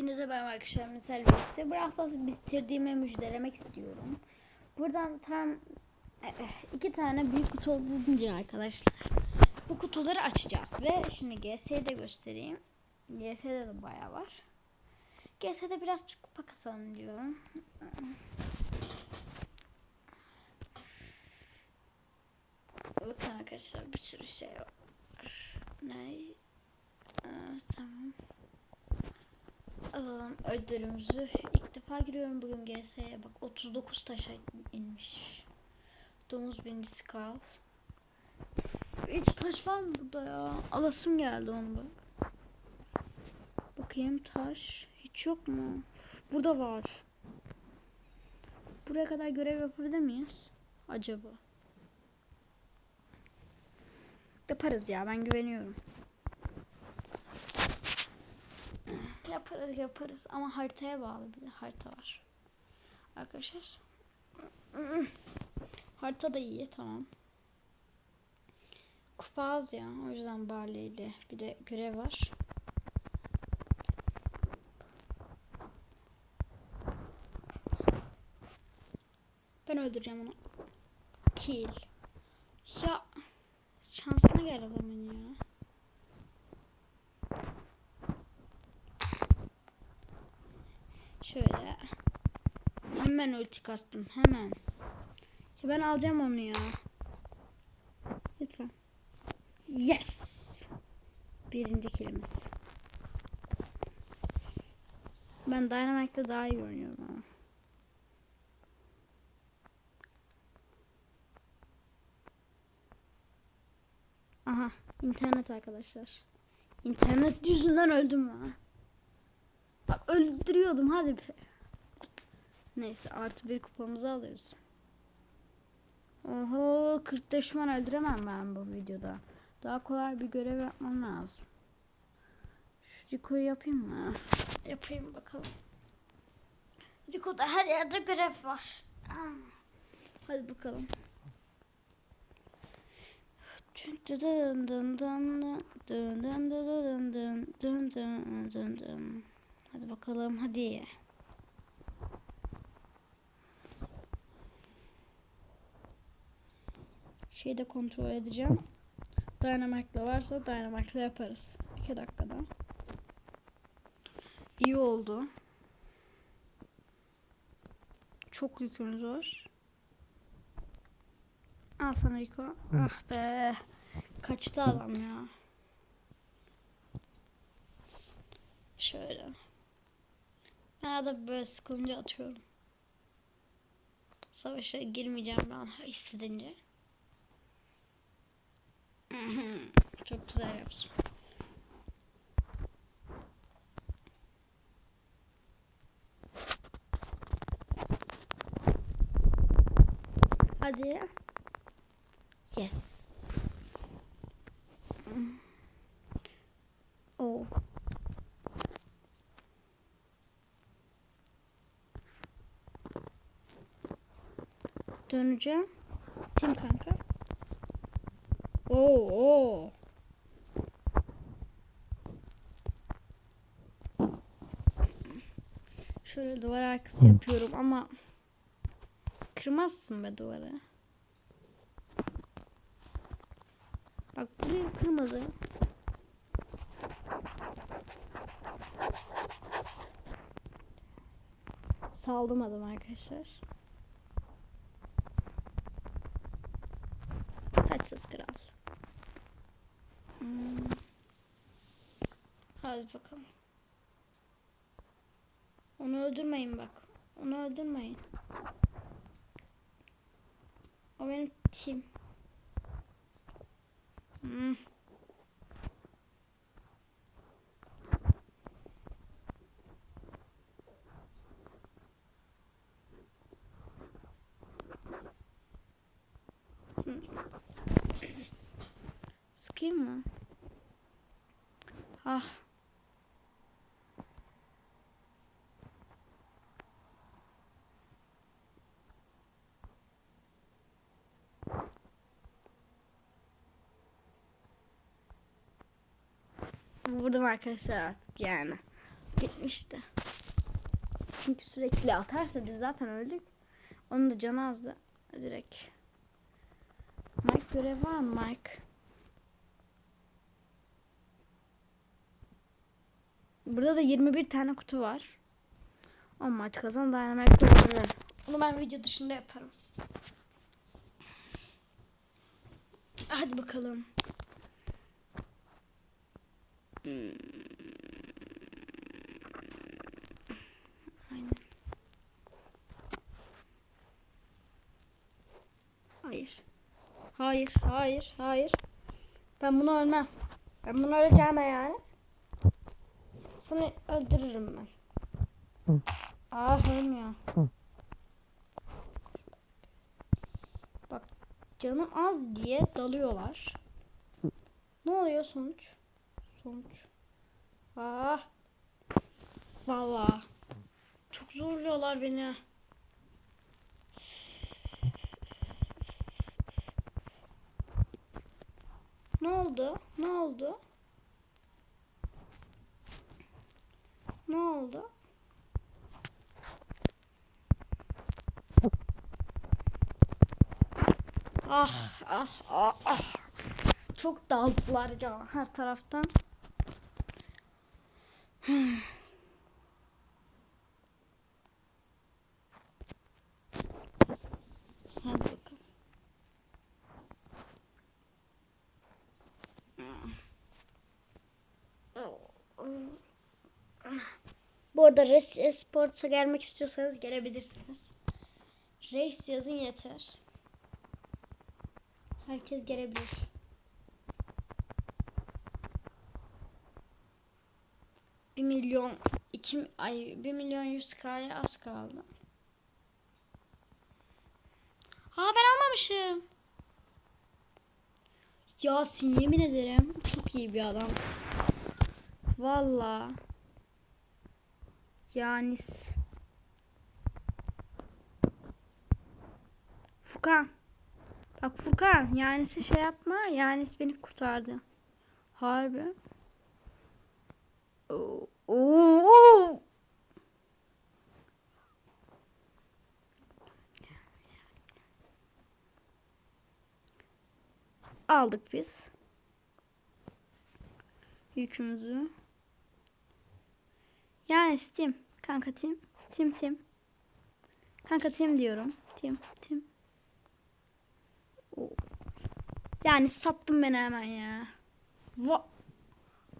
Hepinize merhaba arkadaşlar. Mesela birlikte Brawl bitirdiğimi müjdelemek istiyorum. Buradan tam eh, iki tane büyük kutu olunca arkadaşlar bu kutuları açacağız ve şimdi GS'yi de göstereyim. GS'de de bayağı var. GS'de biraz kupa kasalım diyorum. Bakın arkadaşlar bir sürü şey var. Ne? Aa, tamam. Alalım ödülümüzü. İlk defa giriyorum bugün GS'ye. Bak 39 taşa inmiş. Domuz birincisi Karl. Hiç taş var mı burada ya? Alasım geldi onu bak. Bakayım taş. Hiç yok mu? Burada var. Buraya kadar görev yapabilir miyiz? Acaba? Yaparız ya ben güveniyorum. Yaparız yaparız ama haritaya bağlı bir de harita var. Arkadaşlar. harita da iyi tamam. Kupa az ya o yüzden Barley ile bir de görev var. Ben öldüreceğim onu. Kill. Ya şansına gel adamın ya. Şöyle. Hemen ulti kastım. Hemen. Ya ben alacağım onu ya. Lütfen. Yes. Birinci kilimiz. Ben Dynamite'da daha iyi oynuyorum ama. Aha internet arkadaşlar. İnternet yüzünden öldüm ha. Öldürüyordum hadi be. Neyse artı bir kupamızı alıyoruz. Oho 40 düşman öldüremem ben bu videoda. Daha kolay bir görev yapmam lazım. Şu Rico'yu yapayım mı? Yapayım bakalım. Rico'da her yerde görev var. Hadi bakalım. Dın dın dın Şeyi de kontrol edeceğim. Dynamite'la varsa Dynamite'la yaparız. 2 dakikada. İyi oldu. Çok yükümüz var. Al sana Rico. Ah be. Kaçtı adam ya. Şöyle. Ben arada böyle sıkılınca atıyorum. Savaşa girmeyeceğim ben hissedince. Çok güzel yaptım. Hadi. Yes. Oh. Döneceğim. Tim kanka. Oo, oo. Şöyle duvar arkası yapıyorum ama kırmazsın be duvarı. Bak burayı kırmadı. Saldım adam arkadaşlar. Hadi bakalım. Onu öldürmeyin bak. Onu öldürmeyin. O benim tim. Hmm. Hmm. Sıkayım mı? Ah. Vurdum arkadaşlar artık yani. Bitmişti. Çünkü sürekli atarsa biz zaten öldük. Onun da canı azdı. Direkt. Mike görev var mı Mike? Burada da 21 tane kutu var. 10 maç kazan Dynamite doğru. Onu ben video dışında yaparım. Hadi bakalım. Hmm. Aynen. Hayır. Hayır, hayır, hayır. Ben bunu ölmem. Ben bunu öleceğim yani. Seni öldürürüm ben. Ah ölmüyor. Bak canım az diye dalıyorlar. Ne oluyor sonuç? Sonuç. Ah. Vallahi. Çok zorluyorlar beni. Ne oldu? Ne oldu? Ne oldu? Ah ah ah ah. Çok daldılar ya her taraftan. Hadi bakalım. Bu arada Race Sports'a gelmek istiyorsanız gelebilirsiniz. Race yazın yeter. Herkes gelebilir. Bir milyon iki ay bir milyon yüz k'ya az kaldı. Ha ben almamışım. Yasin yemin ederim çok iyi bir adamsın. Valla. Yani Furkan. Bak Furkan yani şey yapma. Yani beni kurtardı. Harbi. Oo, oo. Aldık biz. Yükümüzü. Yani Tim. Kanka Tim. Tim Tim. Kanka Tim diyorum. Tim Tim. Yani sattım beni hemen ya. Va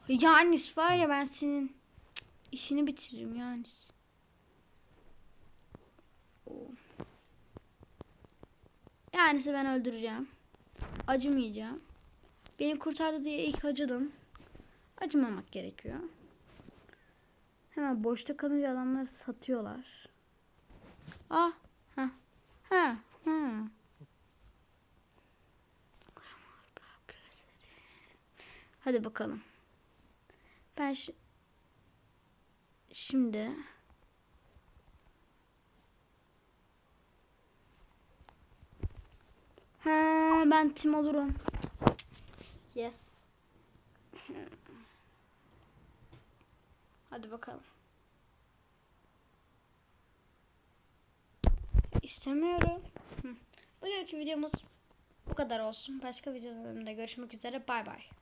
Yanis var ya ben senin işini bitiririm Yanis. Oo. Yanis'i ben öldüreceğim. Acımayacağım. Beni kurtardı diye ilk acıdım. Acımamak gerekiyor. Hemen boşta kalınca adamları satıyorlar. Ah, ha, ha, ha. Hadi bakalım. Ben şi- şimdi Ha, ben tim olurum. Yes. Hadi bakalım. İstemiyorum. Bugünkü videomuz bu kadar olsun. Başka videolarımda görüşmek üzere. Bay bay.